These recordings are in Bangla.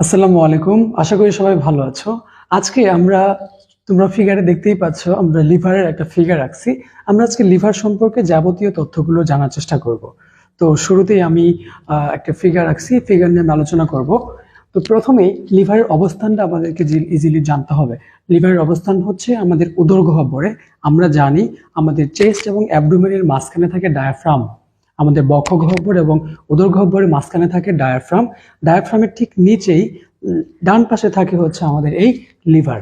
আসসালামু আলাইকুম। আশা করি সবাই ভালো আছো। আজকে আমরা তোমরা ফিগারে দেখতেই পাচ্ছ, আমরা লিভারের একটা ফিগার রাখছি আমরা আজকে লিভার সম্পর্কে যাবতীয় তথ্যগুলো জানার চেষ্টা করব। তো শুরুতেই আমি একটা ফিগার রাখছি ফিগার নিয়ে আলোচনা করব। তো প্রথমেই লিভারের অবস্থানটা আমাদেরকে ইজিলি জানতে হবে। লিভারের অবস্থান হচ্ছে আমাদের উদর গহ্বরে। আমরা জানি আমাদের চেস্ট এবং অ্যাবডোমেনের মাঝখানে থাকে ডায়াফ্রাম আমাদের বক্ষ গহ্বর এবং উদর গহ্বরের মাঝখানে থাকে ডায়াফ্রাম ডায়াফ্রামের ঠিক নিচেই ডান পাশে থাকে হচ্ছে আমাদের এই লিভার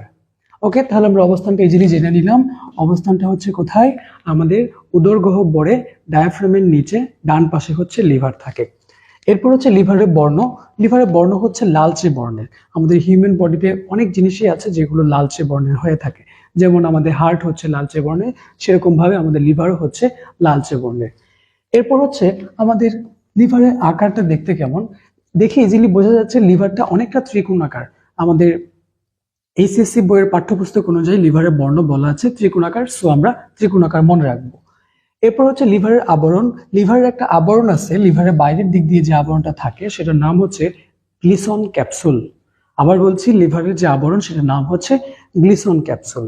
ওকে তাহলে আমরা অবস্থানটা ইজিলি জেনে নিলাম। অবস্থানটা হচ্ছে কোথায়? আমাদের উদর গহ্বরে ডায়াফ্রামের নিচে ডান পাশে হচ্ছে লিভার থাকে। এরপর হচ্ছে লিভারের বর্ণ। লিভারের বর্ণ হচ্ছে লালচে বর্ণের। আমাদের হিউম্যান বডিতে অনেক জিনিসই আছে যেগুলো লালচে বর্ণের হয়ে থাকে। যেমন আমাদের হার্ট হচ্ছে লালচে বর্ণের, সেরকমভাবে আমাদের লিভারও হচ্ছে লালচে বর্ণের। এরপর হচ্ছে আমাদের লিভারের আকারটা দেখতে কেমন? দেখে ইজিলি বোঝা যাচ্ছে লিভারটা অনেকটা ত্রিকোণ আকার। আমাদের এইচএসসি বইয়ের পাঠ্যপুস্তক অনুযায়ী লিভারের বর্ণ বলা আছে ত্রিকোণাকার সো আমরা ত্রিকোণাকার মনে রাখব। এরপর হচ্ছে লিভারের আবরণ। লিভারের একটা আবরণ আছে, লিভারের বাইরের দিক দিয়ে যে আবরণটা থাকে, সেটার নাম হচ্ছে গ্লিসন ক্যাপসুল। আবার বলছি লিভারের যে আবরণ, সেটার নাম হচ্ছে গ্লিসন ক্যাপসুল।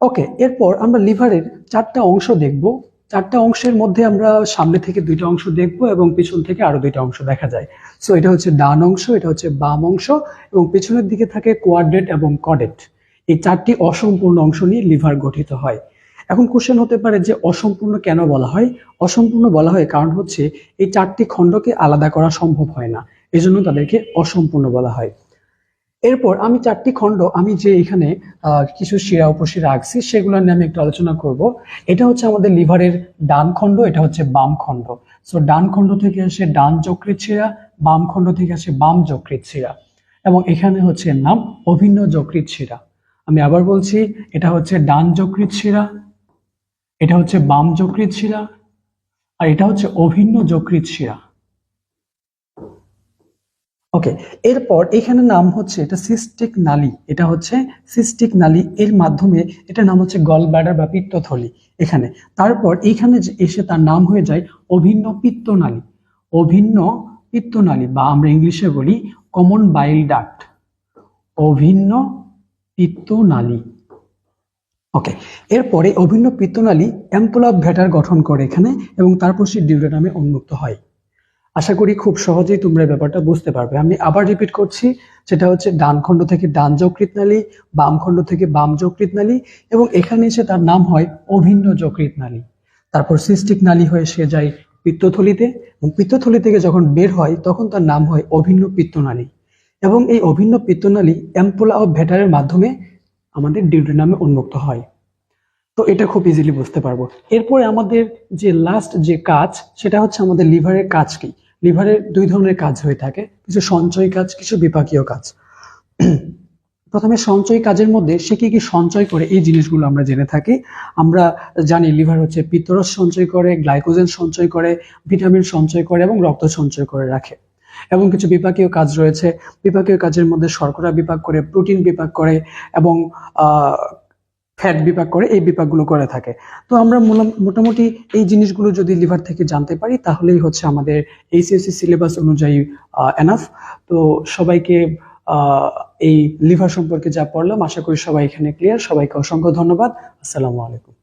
ওকে এরপর আমরা লিভারের চারটা অংশ দেখব। চারটা অংশের মধ্যে আমরা সামনে থেকে দুইটা অংশ দেখব এবং পিছন থেকে আরও দুইটা অংশ দেখা যায়। সো এটা হচ্ছে ডান অংশ, এটা হচ্ছে বাম অংশ এবং পিছনের দিকে থাকে কোয়াড্রেট এবং কডেট এই চারটি অসম্পূর্ণ অংশ নিয়ে লিভার গঠিত হয়। এখন কোশ্চেন হতে পারে যে অসম্পূর্ণ কেন বলা হয়? অসম্পূর্ণ বলা হয় কারণ হচ্ছে এই চারটি খণ্ডকে আলাদা করা সম্ভব হয় না। এজন্য তাদেরকে অসম্পূর্ণ বলা হয়। এরপর আমি চারটি খণ্ড আমি যে এখানে কিছু শিরা উপশিরা আঁকছি সেগুলো নিয়ে আমি একটু আলোচনা করব। এটা হচ্ছে আমাদের লিভারের ডান খণ্ড, এটা হচ্ছে বাম খণ্ড। সো ডান খণ্ড থেকে আসে ডান যকৃৎ শিরা, বাম খণ্ড থেকে আসে বাম যকৃৎ শিরা। এবং এখানে হচ্ছে নাম অভিন্ন যকৃত শিরা। আমি আবার বলছি, এটা হচ্ছে ডান যকৃত শিরা, এটা হচ্ছে বাম যকৃত শিরা, আর এটা হচ্ছে অভিন্ন যকৃত শিরা। ওকে এরপর এখানে নাম হচ্ছে এটা সিস্টিক নালী, এটা হচ্ছে সিস্টিক নালী, এর মাধ্যমে এটা নাম হচ্ছে গল ব্লাডার বা পিত্তথলি এখানে। তারপর এখানে এসে তার নাম হয়ে যায় অভিন্ন পিত্তনালী। অভিন্ন পিত্তনালী বা আমরা ইংলিশে বলি কমন বাইল ডাক্ট অভিন্ন পিত্তনালী। ওকে এরপরে অভিন্ন পিত্তনালী অ্যাম্পুল অফ ভ্যাটার গঠন করে এখানে এবং তারপর সে ডিউরেনামে উন্মুক্ত হয়। আশা করি খুব সহজেই তোমরা ব্যাপারটা বুঝতে পারবে। আমি আবার রিপিট করছি, সেটা হচ্ছে ডান খণ্ড থেকে ডান যকৃৎ নালী, বাম খণ্ড থেকে বাম যকৃৎ নালী এবং এখানে এসে তার নাম হয় অভিন্ন যকৃৎ নালী। তারপর সিস্টিক নালী হয়ে সে যায় পিত্তথলিতে এবং পিত্তথলি থেকে যখন বের হয়, তখন তার নাম হয় অভিন্ন পিত্তনালী। এবং এই অভিন্ন পিত্তনালী অ্যাম্পুলা অফ ভেটারের মাধ্যমে আমাদের ডিউটি নামে উন্মুক্ত হয়। তো এটা খুব ইজিলি বুঝতে পারব। এরপরে আমাদের যে লাস্ট যে কাজ, সেটা হচ্ছে আমাদের লিভারের কাজ কি? লিভারের দুই ধরনের কাজ হয়ে থাকে, কিছু সঞ্চয় কাজ, কিছু বিপাকীয় কাজ। প্রথমে সঞ্চয় কাজের মধ্যে সে কি কি সঞ্চয় করে, এই জিনিসগুলো আমরা জেনে থাকি। আমরা জানি লিভার হচ্ছে পিত্তরস সঞ্চয় করে গ্লাইকোজেন সঞ্চয় করে ভিটামিন সঞ্চয় করে এবং রক্ত সঞ্চয় করে রাখে। এবং কিছু বিপাকীয় কাজ রয়েছে। বিপাকীয় কাজের মধ্যে শর্করা বিপাক করে প্রোটিন বিপাক করে এবং ফ্যাট বিপাক করে এই বিপাকগুলো করে থাকে। তো আমরা মোটামুটি এই জিনিসগুলো যদি লিভার থেকে জানতে পারি, তাহলেই হচ্ছে আমাদের এইচএসসি সিলেবাস অনুযায়ী এনাফ তো সবাইকে এই লিভার সম্পর্কে যা পড়লাম, আশা করি সবাই এখানে ক্লিয়ার সবাইকে অসংখ্য ধন্যবাদ। আসসালামু আলাইকুম।